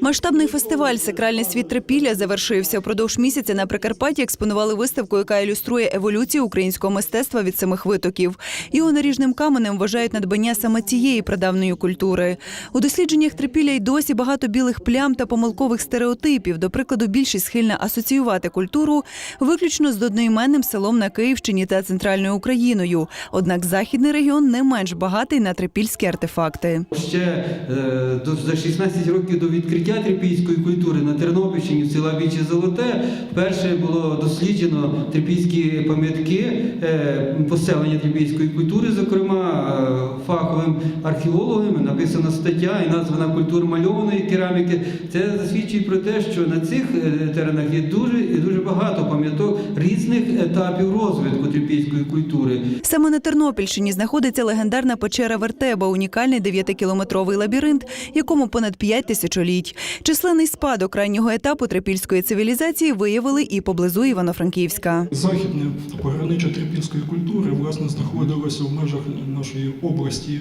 Масштабний фестиваль Сакральний світ трипілля завершився. Упродовж місяця на Прикарпатті експонували виставку, яка ілюструє еволюцію українського мистецтва від самих витоків. Його наріжним каменем вважають надбання саме цієї прадавньої культури. У дослідженнях трипілля й досі багато білих плям та помилкових стереотипів. До прикладу, більшість схильна асоціювати культуру виключно з одноіменним селом на Київщині та центральною Україною. Однак західний регіон не менш багатий на трипільські артефакти. Ще е, до, за 16 років до відкриття трипільської культури на Тернопільщині в села Бічі Золоте вперше було досліджено трипільські пам'ятки е, поселення трипільської культури, зокрема е, фаховим археологом написана стаття і названа культура мальованої кераміки. Це засвідчує про те, що на цих е, теренах є дуже дуже багато пам'яток різних етапів розвитку трипільської культури. Саме на Тернопільщині знаходиться легендарна печера Вертеба, унікальний дев'ятикілометровий лабіринт, якому понад п'ять тисячоліть. Численний спадок раннього етапу трипільської цивілізації виявили і поблизу Івано-Франківська. Західне пограниччя трипільської культури власне знаходилося в межах нашої області.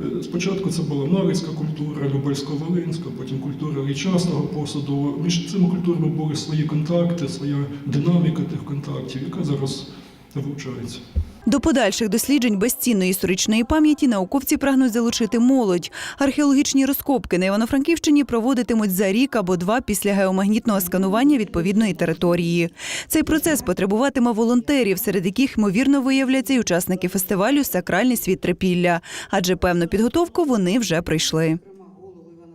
Е, Спочатку це була Нарицька культура, Любельсько-Волинська, потім культура річастого посуду. Між цими культурами були свої контакти, своя динаміка тих контактів, яка зараз вивчається. До подальших досліджень безцінної історичної пам'яті науковці прагнуть залучити молодь. Археологічні розкопки на Івано-Франківщині проводитимуть за рік або два після геомагнітного сканування відповідної території. Цей процес потребуватиме волонтерів, серед яких ймовірно виявляться й учасники фестивалю Сакральний світ трипілля, адже певну підготовку вони вже пройшли.